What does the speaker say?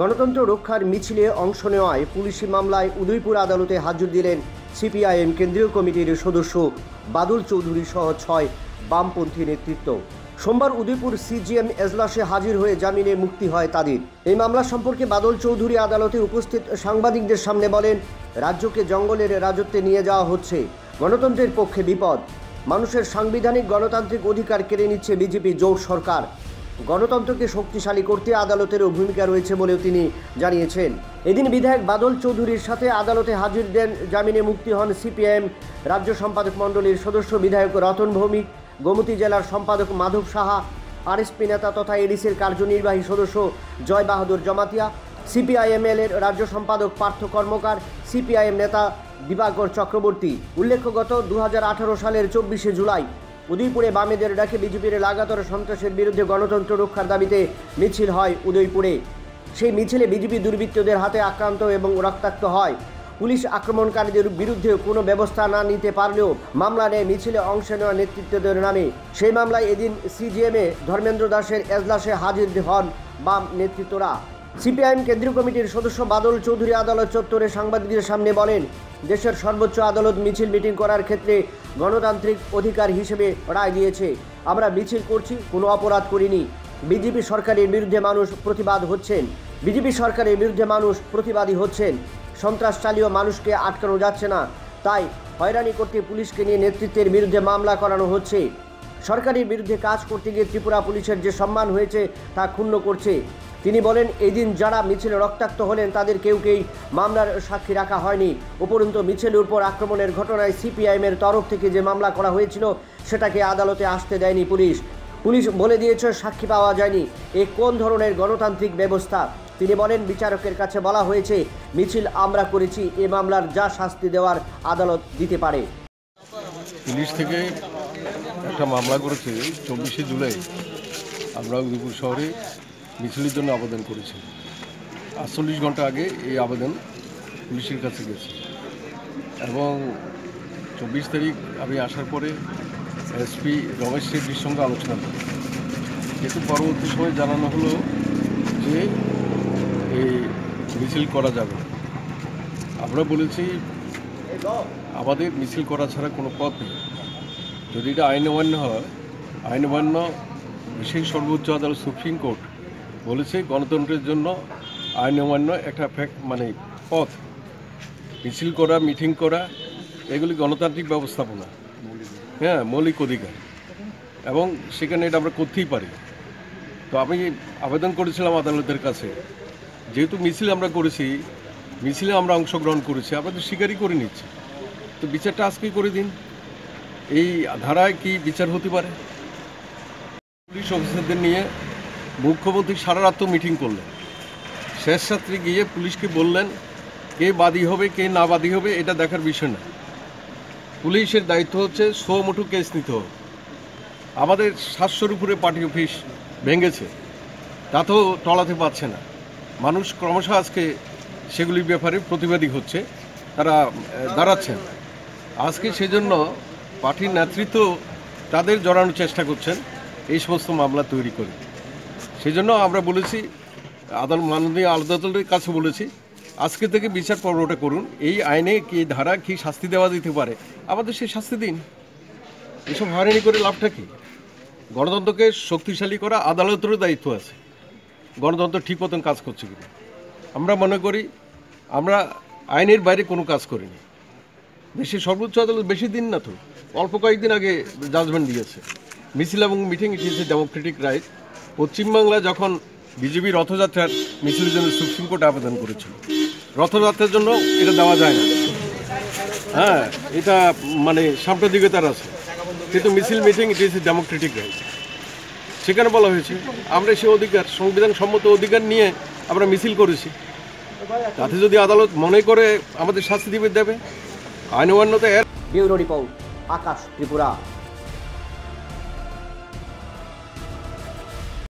গণতন্ত্র রক্ষার মিছিলে অংশ নেওয়ায় পুলিশি মামলায় উদয়পুর আদালতে হাজির দিলেন সিপিআইএম কেন্দ্রীয় কমিটির সদস্য বাদল চৌধুরী সহ ছয় বামপন্থী নেতৃত্ব। সোমবার উদয়পুর সিজিএম এজলাসে হাজির হয়ে জামিনে মুক্তি হয় তাদের। এই মামলা সম্পর্কে বাদল চৌধুরী আদালতে উপস্থিত সাংবাদিকদের সামনে বলেন, রাজ্যকে জঙ্গলের রাজত্বে নিয়ে যাওয়া হচ্ছে। গণতন্ত্রের পক্ষে বিপদ। মানুষের সাংবিধানিক গণতান্ত্রিক অধিকার কেড়ে নিচ্ছে বিজেপি জোট সরকার। গণতন্ত্রকে শক্তিশালী করতে আদালতেরও ভূমিকা রয়েছে বলেও তিনি জানিয়েছেন। এদিন বিধায়ক বাদল চৌধুরীর সাথে আদালতে হাজির দেন জামিনে মুক্তি হন সিপিআইএম রাজ্য সম্পাদক মণ্ডলীর সদস্য বিধায়ক রতন ভৌমিক, গোমতী জেলার সম্পাদক মাধব সাহা, আরএসপি নেতা তথা এডিসির কার্যনির্বাহী সদস্য জয় বাহাদুর জমাতিয়া সিপিআইএমএল এর রাজ্য সম্পাদক পার্থ কর্মকার, সিপিআইএম নেতা দিবাকর চক্রবর্তী। উল্লেখ্য গত দু হাজার আঠেরো সালের চব্বিশে জুলাই উদয়পুরে বামেদের ডাকে বিজেপির লাগাতার সন্ত্রাসের বিরুদ্ধে গণতন্ত্র রক্ষার দাবিতে মিছিল হয় উদয়পুরে। সেই মিছিলে বিজেপি দুর্বৃত্তদের হাতে আক্রান্ত এবং রক্তাক্ত হয়। পুলিশ আক্রমণকারীদের বিরুদ্ধে কোনো ব্যবস্থা না নিতে পারলেও মামলা নেয় মিছিলে অংশ নেওয়া নেতৃত্বদের নামে। সেই মামলায় এদিন সিজিএমে ধর্মেন্দ্র দাসের এজলাসে হাজির হন বাম নেতৃত্বরা। সিপিআইএম কেন্দ্রীয় কমিটির সদস্য বাদল চৌধুরী আদালত চত্বরে সাংবাদিকদের সামনে বলেন, দেশের সর্বোচ্চ আদালত মিছিল মিটিং করার ক্ষেত্রে গণতান্ত্রিক অধিকার হিসেবে রায় দিয়েছে। আমরা মিছিল করছি, কোনো অপরাধ করিনি। বিজেপি সরকারের বিরুদ্ধে মানুষ প্রতিবাদ হচ্ছেন। বিজেপি সরকারের বিরুদ্ধে মানুষ প্রতিবাদী হচ্ছেন। সন্ত্রাস চালীয় মানুষকে আটকানো যাচ্ছে না। তাই হয়রানি করতে পুলিশকে নিয়ে নেতৃত্বের বিরুদ্ধে মামলা করানো হচ্ছে। সরকারের বিরুদ্ধে কাজ করতে গিয়ে ত্রিপুরা পুলিশের যে সম্মান হয়েছে, তা ক্ষুণ্ণ করছে। তিনি বলেন, এদিন যারা মিছিলে রক্তাক্ত হলেন, তাদের কেউ কেউ মামলার সাক্ষী রাখা হয়নি। উপরন্তু মিছিলের উপর আক্রমণের ঘটনায় সিপিআইএমের তরফ থেকে যে মামলা করা হয়েছিল, সেটাকে আদালতে আসতে দেয়নি পুলিশ। পুলিশ বলে দিয়েছে, সাক্ষী পাওয়া যায়নি। এ কোন ধরনের গণতান্ত্রিক ব্যবস্থা? তিনি বলেন, বিচারকের কাছে বলা হয়েছে, মিছিল আমরা করেছি, এ মামলার যা শাস্তি দেওয়ার আদালত দিতে পারে। পুলিশ থেকে একটা মামলা করেছে, চব্বিশে জুলাই। আমরা উদয়পুর শহরে মিছিলের জন্য আবেদন করেছি। আটচল্লিশ ঘণ্টা আগে এই আবেদন পুলিশের কাছে গেছে। এবং চব্বিশ তারিখ আমি আসার পরে এসপি রমেশ রেড্ডির সঙ্গে আলোচনা করি। কিন্তু পরবর্তী সময় জানানো হলো যে এই মিছিল করা যাবে। আমরা বলেছি, আমাদের মিছিল করা ছাড়া কোনো পথ নেই। যদি এটা আইন অমান্য হয় আইন অমান্য বিশেষ সর্বোচ্চ আদালত সুপ্রিম কোর্ট বলেছে, গণতন্ত্রের জন্য আইন অমান্য একটা মানে পথ। মিছিল করা, মিটিং করা, এগুলি গণতান্ত্রিক ব্যবস্থাপনা। হ্যাঁ মৌলিক অধিকার। এবং সেখানে এটা আমরা করতেই পারি। তো আমি আবেদন করেছিলাম আদালতের কাছে। যেহেতু মিছিল আমরা করেছি, মিছিলে আমরা অংশগ্রহণ করেছি, আমরা তো স্বীকারই করে নিচ্ছি। তো বিচারটা আজকেই করে দিন। এই ধারায় কি বিচার হতে পারে? পুলিশ অফিসারদের নিয়ে মুখ্যমন্ত্রী সারা রাত মিটিং করলেন। শেষ রাত্রে গিয়ে পুলিশকে বললেন, কে বাদী হবে, কে না বাদী হবে, এটা দেখার বিষয় না। পুলিশের দায়িত্ব হচ্ছে সো মুঠু কেস নিতে হবে। আমাদের সাতশোর উপরে পার্টি অফিস ভেঙেছে, তাতেও টলাতে পারছে না। মানুষ ক্রমশ আজকে সেগুলির ব্যাপারে প্রতিবাদী হচ্ছে, তারা দাঁড়াচ্ছেন। আজকে সেজন্য পার্টির নেতৃত্ব তাদের জড়ানোর চেষ্টা করছেন, এই সমস্ত মামলা তৈরি করে। সেজন্য আমরা বলেছি, আদালত মাননীয় আদালতের কাছে বলেছি, আজকে থেকে বিচার পর্বটা করুন। এই আইনে কি ধারা, কি শাস্তি দেওয়া যেতে পারে? আমাদের সেই শাস্তি দিন। এসব হয়রানি করে লাভটা কি? গণতন্ত্রকে শক্তিশালী করা আদালতেরও দায়িত্ব আছে। গণতন্ত্র ঠিক মতন কাজ করছে কিনা? আমরা মনে করি, আমরা আইনের বাইরে কোনো কাজ করিনি। দেশের সর্বোচ্চ আদালত বেশি দিন না তো, অল্প কয়েকদিন আগে জাজমেন্ট দিয়েছে। মিছিল এবং meeting it is a democratic right Paschimbangla যখন বিজেপি রথযাত্রার মিছিলের জন্য সুপ্রিম কোর্ট আবেদন করেছিল, রথযাত্রার জন্য এটা দেওয়া যায় না। হ্যাঁ এটা মানে সাম্প্রদায়িকতার আছে। কিন্তু মিছিল meeting it a democratic right সেখানে বলা হয়েছে, আমরা সে অধিকার সংবিধান সম্মত অধিকার নিয়ে আমরা মিছিল করেছি। তাতে যদি আদালত মনে করে আমাদের শাস্তি দিবে, দেবে। আইন অমান্যতা এর রিপোর্ট, আকাশ ত্রিপুরা।